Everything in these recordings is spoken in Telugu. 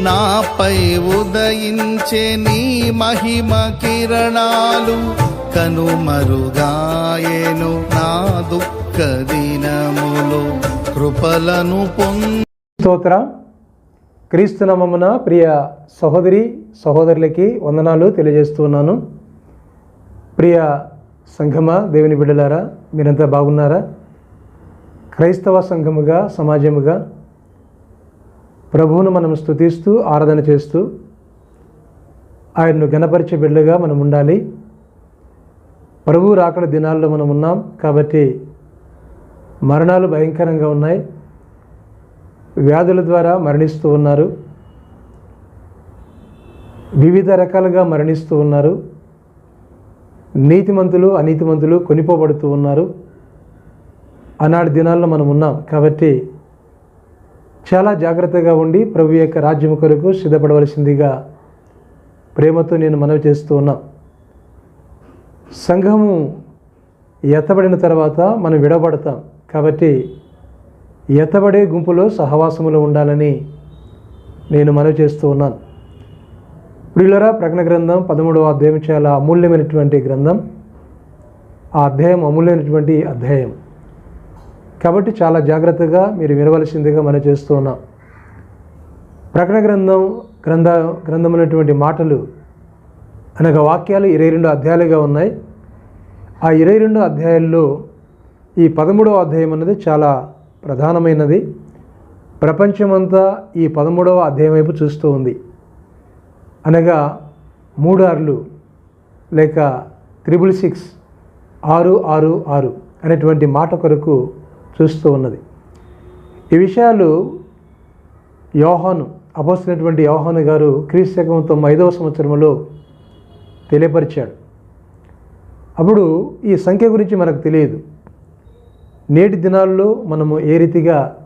నాపై ఉదయించే నీ మహిమ కిరణాలు కనుమరుగాయేను నా దుఃఖ దినములు. కృపలను స్తోత్ర. క్రీస్తు నమమున ప్రియ సహోదరి సహోదరులకి వందనాలు తెలియజేస్తున్నాను. ప్రియ సంఘమ దేవుని బిడ్డలారా మీరంతా బాగున్నారా? క్రైస్తవ సంఘముగా సమాజముగా ప్రభువును మనం స్తుతిస్తూ ఆరాధన చేస్తూ ఆయన్ను గణపరిచే బిడ్డగా మనం ఉండాలి. ప్రభు రాకడ దినాల్లో మనం ఉన్నాం కాబట్టి మరణాలు భయంకరంగా ఉన్నాయి. వ్యాధుల ద్వారా మరణిస్తూ ఉన్నారు. వివిధ రకాలుగా మరణిస్తూ ఉన్నారు. నీతిమంతులు అనీతిమంతులు కొనిపోబడుతూ ఉన్నారు. ఆనాటి దినాల్లో మనం ఉన్నాం కాబట్టి చాలా జాగ్రత్తగా ఉండి ప్రభు యొక్క రాజ్యం కొరకు సిద్ధపడవలసిందిగా ప్రేమతో నేను మనవి చేస్తూ ఉన్నాం. సంఘము ఎత్తబడిన తర్వాత మనం విడబడతాం కాబట్టి ఎత్తబడే గుంపులో సహవాసములో ఉండాలని నేను మనవి చేస్తూ ఉన్నాను. ప్రియులరా ప్రకటన గ్రంథం పదమూడవ అధ్యాయం చాలా అమూల్యమైనటువంటి గ్రంథం. ఆ అధ్యాయం అమూల్యమైనటువంటి అధ్యాయం. కాబట్టి చాలా జాగ్రత్తగా మీరు వినవలసిందిగా మనం చేస్తూ ఉన్నాం. ప్రకటన గ్రంథం గ్రంథ గ్రంథమైనటువంటి మాటలు అనగా వాక్యాలు ఇరవై రెండు అధ్యాయాలుగా ఉన్నాయి. ఆ ఇరవై రెండు అధ్యాయాల్లో ఈ పదమూడవ అధ్యాయం అన్నది చాలా ప్రధానమైనది. ప్రపంచమంతా ఈ పదమూడవ అధ్యాయం వైపు చూస్తూ ఉంది. అనగా మూడార్లు లేక త్రిబుల్ సిక్స్ ఆరు ఆరు ఆరు అనేటువంటి మాట కొరకు చూస్తూ ఉన్నది. ఈ విషయాలు యోహాను అపోసినటువంటి యోహాను గారు క్రీస్తు శకం తొమ్మిది ఐదవ సంవత్సరంలో తెలియపరిచాడు. అప్పుడు ఈ సంఖ్య గురించి మనకు తెలియదు. నేటి దినాల్లో మనము ఏ రీతిగా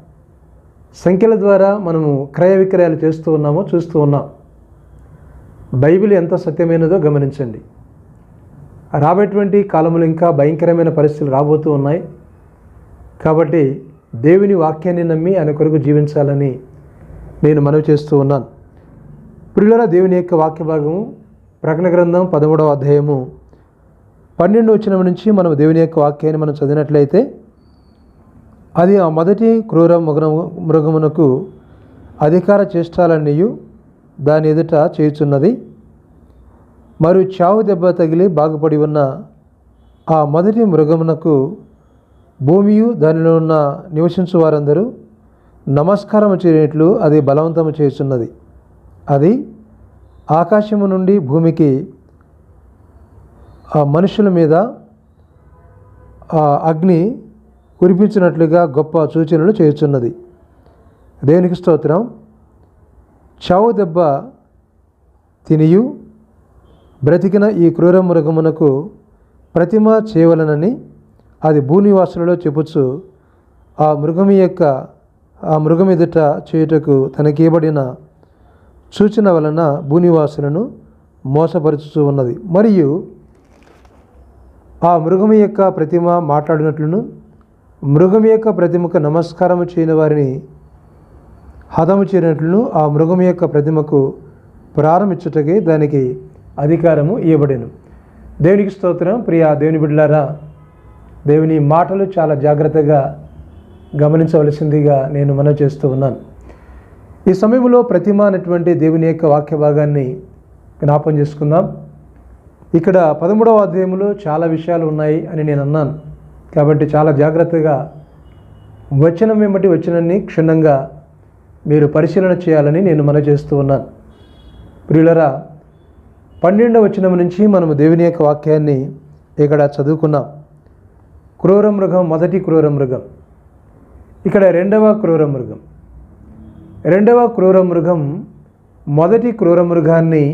సంఖ్యల ద్వారా మనము క్రయ విక్రయాలు చేస్తూ ఉన్నామో చూస్తూ ఉన్నాం. బైబిల్ ఎంత సత్యమైనదో గమనించండి. రాబేటువంటి కాలంలో ఇంకా భయంకరమైన పరిస్థితులు రాబోతూ ఉన్నాయి. కాబట్టి దేవుని వాక్యాన్ని నమ్మి ఆయన కొరకు జీవించాలని నేను మనవి చేస్తూ ఉన్నాను. ప్రియుల దేవుని యొక్క వాక్య భాగము ప్రకటన గ్రంథం పదమూడవ అధ్యాయము పన్నెండు వచ్చిన నుంచి మనం దేవుని యొక్క వాక్యాన్ని మనం చదివినట్లయితే అది ఆ మొదటి క్రూర మృగ మృగమునకు అధికార చేష్టాలన్నీయు దాని ఎదుట చేయుచున్నది. మరియు చావు దెబ్బ తగిలి బాగుపడి ఉన్న ఆ మొదటి మృగమునకు భూమియు దానిలో ఉన్న నివసించు వారందరూ నమస్కారం చేయనట్లు అది బలవంతము చేస్తున్నది. అది ఆకాశము నుండి భూమికి ఆ మనుషుల మీద ఆ అగ్ని కురిపించినట్లుగా గొప్ప సూచనలు చేస్తున్నది. దేవునికి స్తోత్రం. చావు దెబ్బ తినియు బ్రతికిన ఈ క్రూర మృగమునకు ప్రతిమ చేయవలనని అది భూనివాసులలో చెప్పుచు ఆ మృగము యొక్క ఆ మృగం ఎదుట చేయుటకు తనకియబడిన సూచన వలన భూనివాసులను మోసపరుచుతూ ఉన్నది. మరియు ఆ మృగము యొక్క ప్రతిమ మాట్లాడినట్లును మృగం యొక్క ప్రతిమకు నమస్కారము చేయని వారిని హతము చేయనట్లును ఆ మృగం యొక్క ప్రతిమకు ప్రారంభించుటకే దానికి అధికారము ఇవ్వబడెను దేవునికి స్తోత్రం. ప్రియా దేవుని బిడ్డలారా దేవుని మాటలు చాలా జాగ్రత్తగా గమనించవలసిందిగా నేను మనం చేస్తూ ఉన్నాను. ఈ సమయంలో ప్రతిమ అనేటువంటి దేవుని యొక్క వాక్య భాగాన్ని జ్ఞాపం చేసుకుందాం. ఇక్కడ పదమూడవ అధ్యాయంలో చాలా విషయాలు ఉన్నాయి అని నేను అన్నాను. కాబట్టి చాలా జాగ్రత్తగా వచనం వెంబటి వచనాన్ని క్షుణ్ణంగా మీరు పరిశీలన చేయాలని నేను మనం చేస్తూ ఉన్నాను. ప్రియులరా పన్నెండవ వచనం నుంచి మనము దేవుని యొక్క వాక్యాన్ని ఇక్కడ చదువుకున్నాం. క్రూర మృగం మొదటి క్రూర మృగం ఇక్కడ రెండవ క్రూర మృగం రెండవ క్రూర మృగం మొదటి క్రూర మృగాన్ని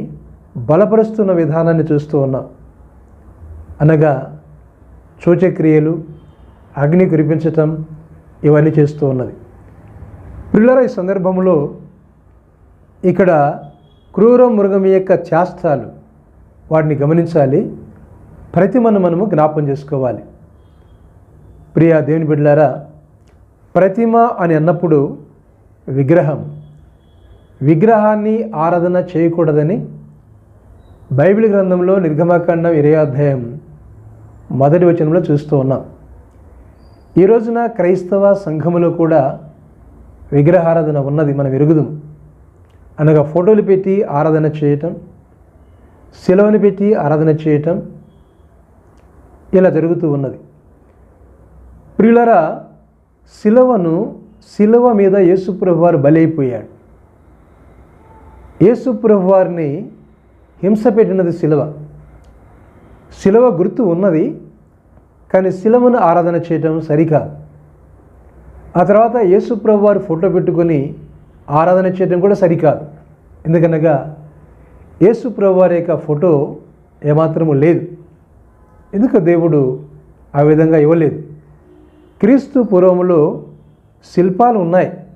బలపరుస్తున్న విధానాన్ని చూస్తూ ఉన్నాం. అనగా సూచక్రియలు అగ్ని కురిపించటం ఇవన్నీ చేస్తూ ఉన్నది. పిల్లల ఈ సందర్భంలో ఇక్కడ క్రూర మృగం యొక్క చేస్తాలు వాటిని గమనించాలి. ప్రతిమను మనము జ్ఞాపం చేసుకోవాలి. ప్రియా దేవుని బిడ్డలారా ప్రతిమ అని అన్నప్పుడు విగ్రహం విగ్రహాన్ని ఆరాధన చేయకూడదని బైబిల్ గ్రంథంలో నిర్గమాకాండం ఇరవై అధ్యాయం మొదటి వచనంలో చూస్తూ ఉన్నాం. ఈ రోజున క్రైస్తవ సంఘములో కూడా విగ్రహారాధన ఉన్నది మనం ఎరుగుదాం. అనగా ఫోటోలు పెట్టి ఆరాధన చేయటం శిలవని పెట్టి ఆరాధన చేయటం ఇలా జరుగుతూ ఉన్నది. ప్రియులరా శిలవను శిలవ మీద యేసుప్రభు వారు బలైపోయాడు యేసుప్రభు వారిని హింస పెట్టినది శిలవ శిలవ గుర్తు ఉన్నది కానీ శిలవను ఆరాధన చేయటం సరికాదు. ఆ తర్వాత యేసుప్రభు వారు ఫోటో పెట్టుకొని ఆరాధన చేయడం కూడా సరికాదు. ఎందుకనగా యేసుప్రభు వారి యొక్క ఫోటో ఏమాత్రము లేదు. ఎందుకు దేవుడు ఆ విధంగా ఇవ్వలేదు? క్రీస్తు పూర్వములో శిల్పాలు ఉన్నాయి.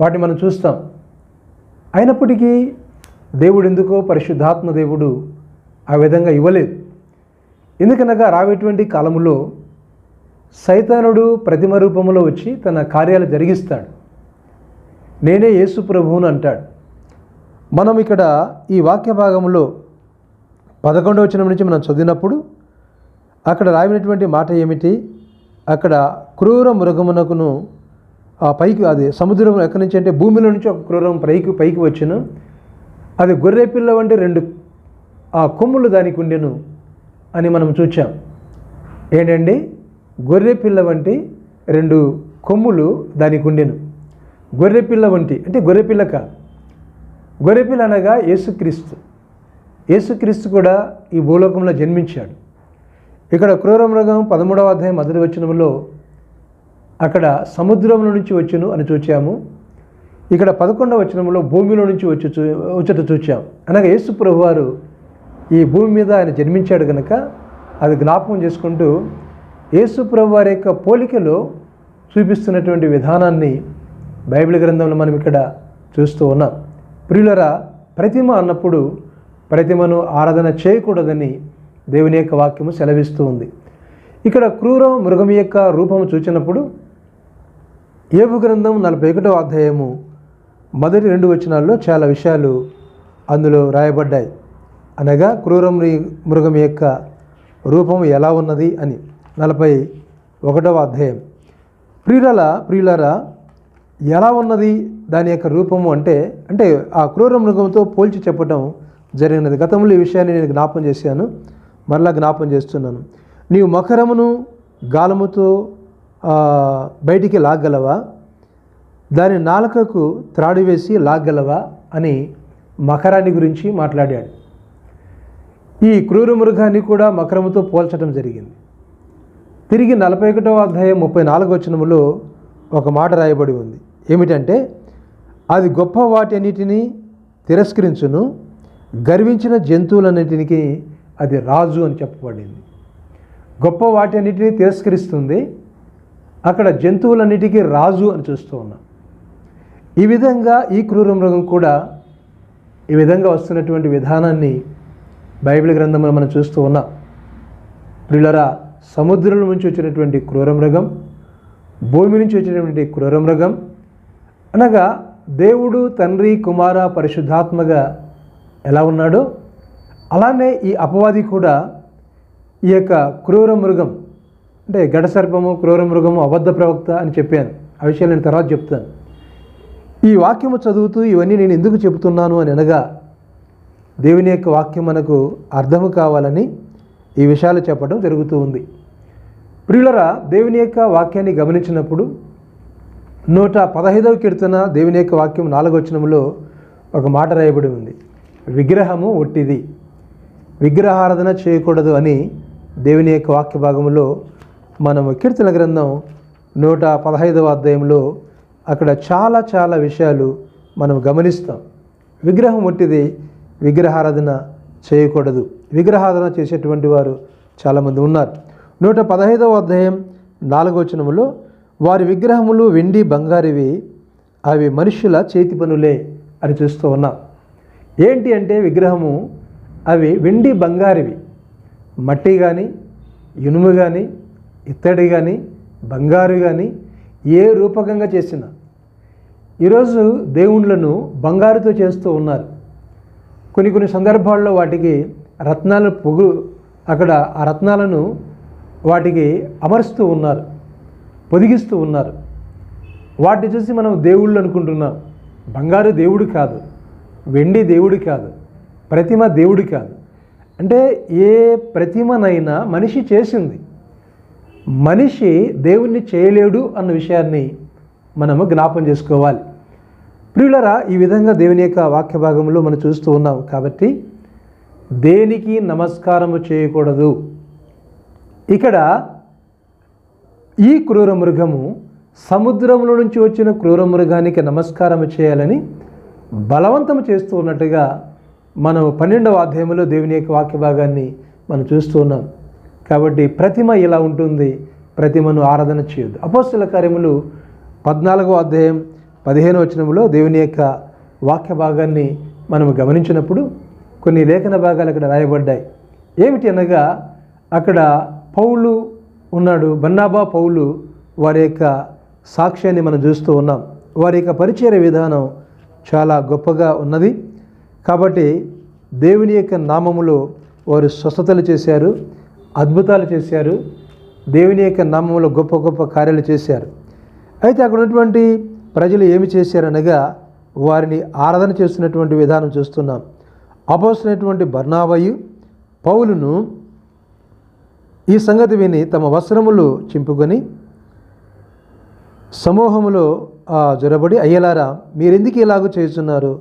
వాటిని మనం చూస్తాం. అయినప్పటికీ దేవుడు ఎందుకో పరిశుద్ధాత్మ దేవుడు ఆ విధంగా ఇవ్వలేదు. ఎందుకనగా రావేటువంటి కాలములో సైతానుడు ప్రతిమ రూపంలో వచ్చి తన కార్యాలు జరిగిస్తాడు. నేనే యేసు ప్రభువును అంటాడు. మనం ఇక్కడ ఈ వాక్య భాగంలో పదకొండవ వచనం నుంచి మనం చదివినప్పుడు అక్కడ రాయినటువంటి మాట ఏమిటి? అక్కడ క్రూర మృగమునకును ఆ పైకి అది సముద్రం ఎక్కడి నుంచి అంటే భూమిలో నుంచి ఒక క్రూరం పైకి పైకి వచ్చును. అది గొర్రె పిల్ల వంటి రెండు ఆ కొమ్ములు దానికి ఉండెను అని మనం చూచాం. ఏంటండి? గొర్రె పిల్ల వంటి రెండు కొమ్ములు దానికి ఉండెను. గొర్రె పిల్ల వంటి అంటే గొర్రె పిల్ల కాదు గొర్రె పిల్ల అనగా యేసుక్రీస్తు. యేసుక్రీస్తు కూడా ఈ భూలోకంలో జన్మించాడు. ఇక్కడ క్రూర మృగం పదమూడవ అధ్యాయం మొదటి వచనంలో అక్కడ సముద్రంలో నుంచి వచ్చును అని చూచాము. ఇక్కడ పదకొండవ వచనంలో భూమిలో నుంచి వచ్చి చూ వచ్చట చూచాం. అనగా యేసు ప్రభు వారు ఈ భూమి మీద ఆయన జన్మించాడు కనుక అది జ్ఞాపకం చేసుకుంటూ యేసు ప్రభు వారి యొక్క పోలికలో చూపిస్తున్నటువంటి విధానాన్ని బైబిల్ గ్రంథంలో మనం ఇక్కడ చూస్తూ ఉన్నాం. ప్రియులరా ప్రతిమ అన్నప్పుడు ప్రతిమను ఆరాధన చేయకూడదని దేవుని యొక్క వాక్యము సెలవిస్తూ ఉంది. ఇక్కడ క్రూరం మృగం యొక్క రూపము చూచినప్పుడు ఏబు గ్రంథం నలభై ఒకటో అధ్యాయము మొదటి రెండు వచనాల్లో చాలా విషయాలు అందులో రాయబడ్డాయి. అనగా క్రూరం మృగం యొక్క రూపం ఎలా ఉన్నది అని నలభై ఒకటవ అధ్యాయం. ప్రియుల ప్రియులరా ఎలా ఉన్నది దాని యొక్క రూపము అంటే అంటే ఆ క్రూర మృగంతో పోల్చి చెప్పడం జరిగినది. గతంలో ఈ విషయాన్ని నేను జ్ఞాపం చేశాను. మరలా జ్ఞాపం చేస్తున్నాను. నీవు మకరమును గాలముతో బయటికి లాగలవా? దాని నాలుకకు త్రాడు వేసి లాగలవా? అని మకరాన్ని గురించి మాట్లాడాడు. ఈ క్రూర మృగాన్ని కూడా మకరముతో పోల్చడం జరిగింది. తిరిగి నలభై ఒకటవ అధ్యాయం ముప్పై నాలుగు వచనములో ఒక మాట రాయబడి ఉంది. ఏమిటంటే అది గొప్ప వాటన్నిటిని తిరస్కరించును గర్వించిన జంతువులన్నిటికీ అది రాజు అని చెప్పబడింది. గొప్ప వాటన్నిటిని తిరస్కరిస్తుంది. అక్కడ జంతువులన్నిటికీ రాజు అని చూస్తూ ఉన్నాం. ఈ విధంగా ఈ క్రూర మృగం కూడా ఈ విధంగా వస్తున్నటువంటి విధానాన్ని బైబిల్ గ్రంథంలో మనం చూస్తూ ఉన్నాం. ప్రియులరా సముద్రం నుంచి వచ్చినటువంటి క్రూర మృగం భూమి నుంచి వచ్చినటువంటి క్రూర మృగం అనగా దేవుడు తండ్రి కుమార పరిశుద్ధాత్మగా ఎలా ఉన్నాడో? అలానే ఈ అపవాది కూడా ఈ యొక్క క్రూర మృగం అంటే గడసర్పము క్రూర మృగము అబద్ధ ప్రవక్త అని చెప్పాను. ఆ విషయాలు నేను తర్వాత చెప్తాను. ఈ వాక్యము చదువుతూ ఇవన్నీ నేను ఎందుకు చెబుతున్నాను అని అనగా దేవుని యొక్క వాక్యం మనకు అర్థము కావాలని ఈ విషయాలు చెప్పడం జరుగుతూ ఉంది. ప్రియులరా దేవుని యొక్క వాక్యాన్ని గమనించినప్పుడు నూట పదహైదవ కీర్తన దేవుని యొక్క వాక్యం నాలుగవచనంలో ఒక మాట రాయబడి ఉంది. విగ్రహము ఒట్టిది. విగ్రహారాధన చేయకూడదు అని దేవుని యొక్క వాక్య భాగంలో మనము కీర్తన గ్రంథం నూట పదహైదవ అధ్యాయంలో అక్కడ చాలా చాలా విషయాలు మనం గమనిస్తాం. విగ్రహం వంటిది విగ్రహారాధన చేయకూడదు. విగ్రహారాధన చేసేటువంటి వారు చాలామంది ఉన్నారు. నూట పదహైదవ అధ్యాయం నాలుగవచనములో వారి విగ్రహములు వెండి బంగారివి అవి మనుషుల చేతి పనులే అని చూస్తూ ఉన్నాం. ఏంటి అంటే విగ్రహము అవి వెండి బంగారివి. మట్టి కానీ ఇనుము కానీ ఇత్తడి కానీ బంగారు కానీ ఏ రూపకంగా చేసినా. ఈరోజు దేవుళ్ళను బంగారుతో చేస్తూ ఉన్నారు. కొన్ని కొన్ని సందర్భాల్లో వాటికి రత్నాల పొగు అక్కడ ఆ రత్నాలను వాటికి అమరుస్తూ ఉన్నారు పొదిగిస్తూ ఉన్నారు. వాటిని చూసి మనం దేవుళ్ళు అనుకుంటున్నాం. బంగారు దేవుడు కాదు వెండి దేవుడు కాదు. ప్రతిమ దేవుడి కాదు. అంటే ఏ ప్రతిమనైనా మనిషి చేసింది. మనిషి దేవుణ్ణి చేయలేడు అన్న విషయాన్ని మనము జ్ఞాపం చేసుకోవాలి. ప్రియులరా ఈ విధంగా దేవుని యొక్క వాక్య భాగంలో మనం చూస్తూ ఉన్నాం కాబట్టి దేనికి నమస్కారము చేయకూడదు? ఇక్కడ ఈ క్రూర మృగము సముద్రంలో నుంచి వచ్చిన క్రూర మృగానికి నమస్కారం చేయాలని బలవంతం చేస్తూ ఉన్నట్టుగా మనం పన్నెండవ అధ్యాయంలో దేవుని యొక్క వాక్య భాగాన్ని మనం చూస్తూ ఉన్నాం. కాబట్టి ప్రతిమ ఇలా ఉంటుంది ప్రతిమను ఆరాధన చేయొద్దు. అపోస్తుల కార్యములు పద్నాలుగో అధ్యాయం పదిహేను వచనంలో దేవుని యొక్క వాక్య భాగాన్ని మనం గమనించినప్పుడు కొన్ని లేఖన భాగాలు అక్కడ రాయబడ్డాయి. ఏమిటి అనగా అక్కడ పౌలు ఉన్నాడు బన్నాబా పౌలు వారి యొక్క సాక్ష్యాన్ని మనం చూస్తూ ఉన్నాం. వారి యొక్క పరిచయ విధానం చాలా గొప్పగా ఉన్నది. కాబట్టి దేవుని యొక్క నామములో వారు స్వస్థతలు చేశారు అద్భుతాలు చేశారు దేవుని యొక్క నామంలో గొప్ప గొప్ప కార్యాలు చేశారు. అయితే అక్కడ ఉన్నటువంటి ప్రజలు ఏమి చేశారనగా వారిని ఆరాధన చేస్తున్నటువంటి విధానం చూస్తున్నాం. అపోసినటువంటి బర్నావయు పౌలును ఈ సంగతి విని తమ వస్త్రములు చింపుకొని సమూహములో ఆ జొరబడి అయ్యలారా మీరెందుకు ఇలాగ చేస్తున్నారు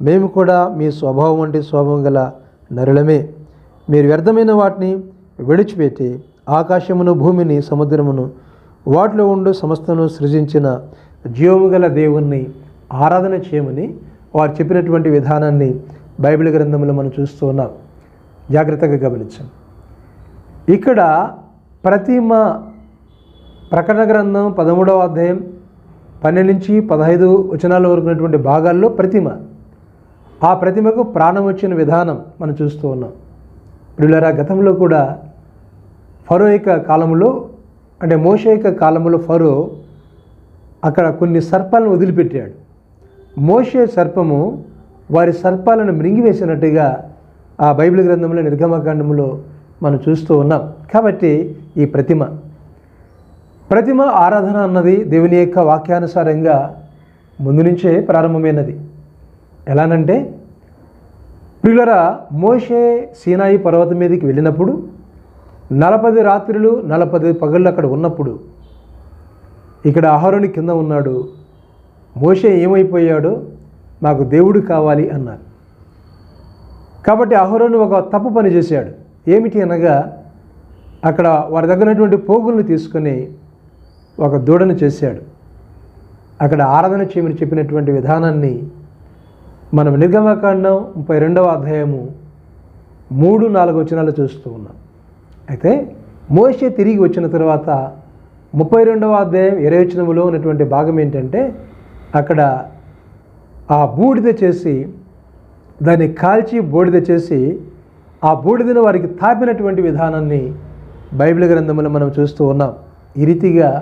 మేము కూడా మీ స్వభావం వంటి స్వభావం గల నరులమే. మీరు వ్యర్థమైన వాటిని విడిచిపెట్టి ఆకాశమును భూమిని సముద్రమును వాటిలో ఉండు సమస్తను సృజించిన జీవము గల దేవుణ్ణి ఆరాధన చేయమని వారు చెప్పినటువంటి విధానాన్ని బైబిల్ గ్రంథంలో మనం చూస్తూ ఉన్నాం. జాగ్రత్తగా గమనించాం ఇక్కడ ప్రతిమ ప్రకటన గ్రంథం పదమూడవ అధ్యాయం పన్నెండు నుంచి పదహైదు వచనాల వరకు ఉన్నటువంటి భాగాల్లో ప్రతిమ ఆ ప్రతిమకు ప్రాణం వచ్చిన విధానం మనం చూస్తూ ఉన్నాం. ప్రియులరా గతంలో కూడా ఫరో యొక్క కాలంలో అంటే మోష యొక్క కాలంలో ఫరో అక్కడ కొన్ని సర్పాలను వదిలిపెట్టాడు. మోషే సర్పము వారి సర్పాలను మృంగివేసినట్టుగా ఆ బైబిల్ గ్రంథంలో నిర్గమకాండంలో మనం చూస్తూ ఉన్నాం. కాబట్టి ఈ ప్రతిమ ప్రతిమ ఆరాధన అన్నది దేవుని యొక్క వాక్యానుసారంగా ముందు నుంచే ప్రారంభమైనది. ఎలానంటే ప్రియులరా మోషే సీనాయి పర్వతం మీదకి వెళ్ళినప్పుడు నలపది రాత్రులు నలపది పగళ్ళు అక్కడ ఉన్నప్పుడు ఇక్కడ ఆహారుని కింద ఉన్నాడు. మోషే ఏమైపోయాడో? మాకు దేవుడు కావాలి అన్నారు. కాబట్టి అహరోను ఒక తప్పు పని చేశాడు. ఏమిటి అనగా అక్కడ వారి దగ్గర ఉన్నటువంటి పోగులను తీసుకొని ఒక దూడను చేశాడు. అక్కడ ఆరాధన చేయమని చెప్పినటువంటి విధానాన్ని మనం నిర్గమకాండం ముప్పై రెండవ అధ్యాయము మూడు నాలుగు వచనాలు చూస్తూ ఉన్నాం. అయితే మోషే తిరిగి వచ్చిన తర్వాత ముప్పై రెండవ అధ్యాయం ఇరవై వచనములో ఉన్నటువంటి భాగం ఏంటంటే అక్కడ ఆ బూడిద చేసి దాన్ని కాల్చి బూడిద చేసి ఆ బూడిదను వారికి తాపినటువంటి విధానాన్ని బైబిల్ గ్రంథంలో మనం చూస్తూ ఉన్నాం. ఈ రీతిగా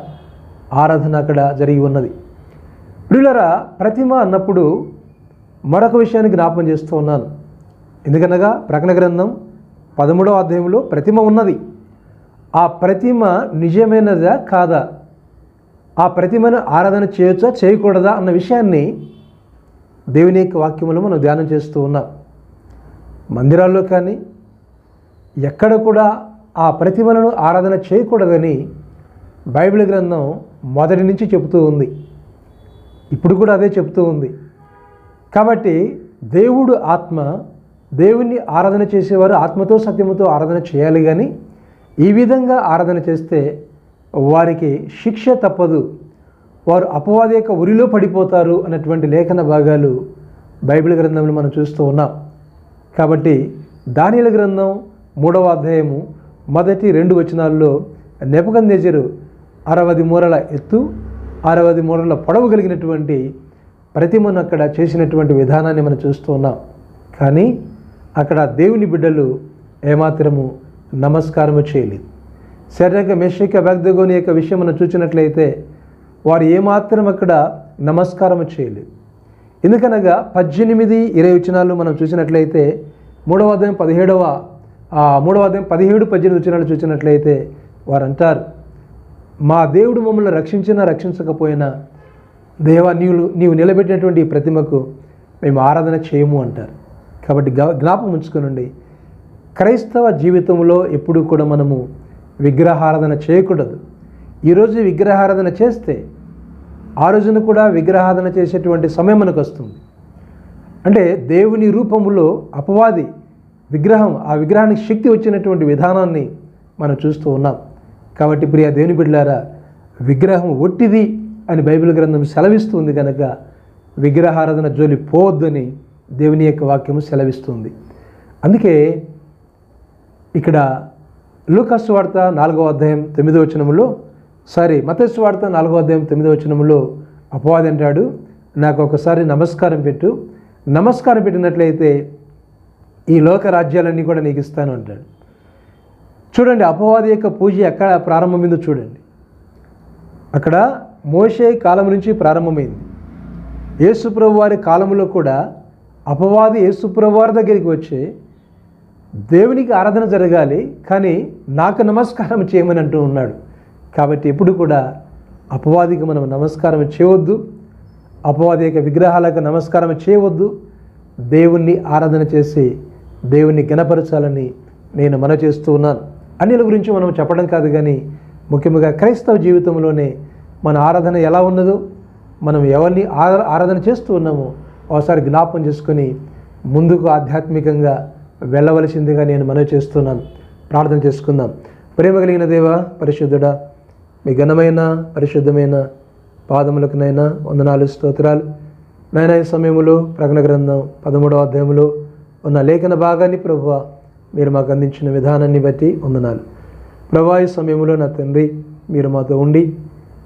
ఆరాధన అక్కడ జరిగి ఉన్నది. ప్రియులరా ప్రతిమ అన్నప్పుడు మరొక విషయాన్ని జ్ఞాపం చేస్తూ ఉన్నాను. ఎందుకనగా ప్రకటన గ్రంథం పదమూడవ అధ్యాయంలో ప్రతిమ ఉన్నది. ఆ ప్రతిమ నిజమైనదా కాదా? ఆ ప్రతిమను ఆరాధన చేయొచ్చా చేయకూడదా అన్న విషయాన్ని దేవుని యొక్క వాక్యములో మనం ధ్యానం చేస్తూ ఉన్నాం. మందిరాల్లో కానీ ఎక్కడ కూడా ఆ ప్రతిమలను ఆరాధన చేయకూడదని బైబిల్ గ్రంథం మొదటి నుంచి చెబుతూ ఉంది. ఇప్పుడు కూడా అదే చెబుతూ ఉంది. కాబట్టి దేవుడు ఆత్మ దేవుణ్ణి ఆరాధన చేసేవారు ఆత్మతో సత్యముతో ఆరాధన చేయాలి కానీ ఈ విధంగా ఆరాధన చేస్తే వారికి శిక్ష తప్పదు. వారు అపవాది యొక్క ఉరిలో పడిపోతారు అన్నటువంటి లేఖన భాగాలు బైబిల్ గ్రంథంలో మనం చూస్తూ ఉన్నాం. కాబట్టి దానిల గ్రంథం మూడవ అధ్యాయము మొదటి రెండు వచనాల్లో నెపకందేజరు అరవది మూరల ఎత్తు అరవది మూరల పొడవు కలిగినటువంటి ప్రతిమను అక్కడ చేసినటువంటి విధానాన్ని మనం చూస్తూ ఉన్నాం. కానీ అక్కడ దేవుని బిడ్డలు ఏమాత్రము నమస్కారము చేయలేదు. శరీరక మెషిక అభ్యర్థగోని యొక్క విషయం మనం చూసినట్లయితే వారు ఏమాత్రం అక్కడ నమస్కారము చేయలేదు. ఎందుకనగా పద్దెనిమిది ఇరవై వచనాలు మనం చూసినట్లయితే మూడవ అధ్యాయం పదిహేడవ మూడవ అధ్యాయం పదిహేడు పద్దెనిమిది వచనాలు చూసినట్లయితే వారు అంటారు మా దేవుడు మమ్మల్ని రక్షించినా రక్షించకపోయినా దేవా నీవు నీవు నిలబెట్టినటువంటి ఈ ప్రతిమకు మేము ఆరాధన చేయము అంటారు. కాబట్టి జ్ఞాపకం ఉంచుకునండి. క్రైస్తవ జీవితంలో ఎప్పుడూ కూడా మనము విగ్రహారాధన చేయకూడదు. ఈరోజు విగ్రహారాధన చేస్తే ఆ రోజున కూడా విగ్రహారాధన చేసేటువంటి సమయం మనకు వస్తుంది. అంటే దేవుని రూపంలో అపవాది విగ్రహం ఆ విగ్రహానికి శక్తి వచ్చినటువంటి విధానాన్ని మనం చూస్తూ ఉన్నాం. కాబట్టి ప్రియ దేవుని బిడ్డలారా విగ్రహం ఒట్టిది అని బైబిల్ గ్రంథం సెలవిస్తుంది కనుక విగ్రహారాధన జోలి పోవద్దని దేవుని యొక్క వాక్యము సెలవిస్తుంది. అందుకే ఇక్కడ లూకస్ వార్త నాలుగో అధ్యాయం తొమ్మిదో వచనములో సారీ మతస్సు వార్త నాలుగో అధ్యాయం తొమ్మిదో వచనములో అపవాది అంటాడు నాకు ఒకసారి నమస్కారం పెట్టు నమస్కారం పెట్టినట్లయితే ఈ లోక రాజ్యాలన్నీ కూడా నీకు ఇస్తాను అంటాడు. చూడండి అపవాది యొక్క పూజ ఎక్కడ ప్రారంభమైందో చూడండి. అక్కడ మోషే కాలం నుంచి ప్రారంభమైంది. యేసుప్రభు వారి కాలంలో కూడా అపవాది యేసుప్రభు వారి దగ్గరికి వచ్చి దేవునికి ఆరాధన జరగాలి కానీ నాకు నమస్కారం చేయమని అంటూ ఉన్నాడు. కాబట్టి ఎప్పుడు కూడా అపవాదికి మనం నమస్కారం చేయవద్దు. అపవాది యొక్క విగ్రహాలకు నమస్కారం చేయవద్దు. దేవుణ్ణి ఆరాధన చేసి దేవుణ్ణి గణపరచాలని నేను మన చేస్తూ ఉన్నాను. అన్నిల గురించి మనం చెప్పడం కాదు కానీ ముఖ్యంగా క్రైస్తవ జీవితంలోనే మన ఆరాధన ఎలా ఉన్నదో మనం ఎవరిని ఆరా- ఆరాధన చేస్తూ ఉన్నామో ఒకసారి జ్ఞాపం చేసుకొని ముందుకు ఆధ్యాత్మికంగా వెళ్ళవలసిందిగా నేను మనవి చేస్తున్నాను. ప్రార్థన చేసుకుందాం. ప్రేమ కలిగిన దేవ పరిశుద్ధుడా మీ ఘనమైన పరిశుద్ధమైన పాదములకునైనా వందనాలు స్తోత్రాలు. నాయన ఈ సమయంలో ప్రకటన గ్రంథం పదమూడవ అధ్యాయంలో ఉన్న లేఖన భాగాన్ని ప్రభు మీరు మాకు అందించిన విధానాన్ని బట్టి వందనాలు. ప్రభా ఈ సమయంలో నా తండ్రి మీరు మాతో ఉండి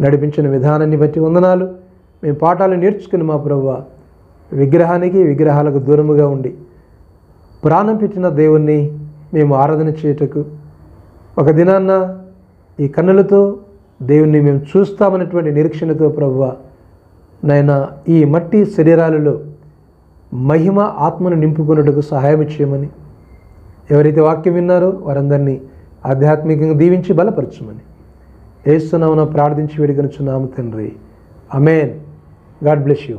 నడిపించిన విధానాన్ని బట్టి వందనాలు. మేము పాఠాలు నేర్చుకుని మా ప్రవ్వ విగ్రహానికి విగ్రహాలకు దూరముగా ఉండి ప్రాణం పెట్టిన దేవుణ్ణి మేము ఆరాధన చేయుటకు ఒక దినాన్న ఈ కన్నులతో దేవుణ్ణి మేము చూస్తామన్నటువంటి నిరీక్షణతో ప్రవ్వ నాయన ఈ మట్టి శరీరాలలో మహిమ ఆత్మను నింపుకున్నట్టుకు సహాయం చేయమని. ఎవరైతే వాక్యం విన్నారో వారందరినీ ఆధ్యాత్మికంగా దీవించి బలపరచమని. ఏస్తున్నామన ప్రార్థించి వేడుకొనుచున్నాము తండ్రి. Amen God bless you.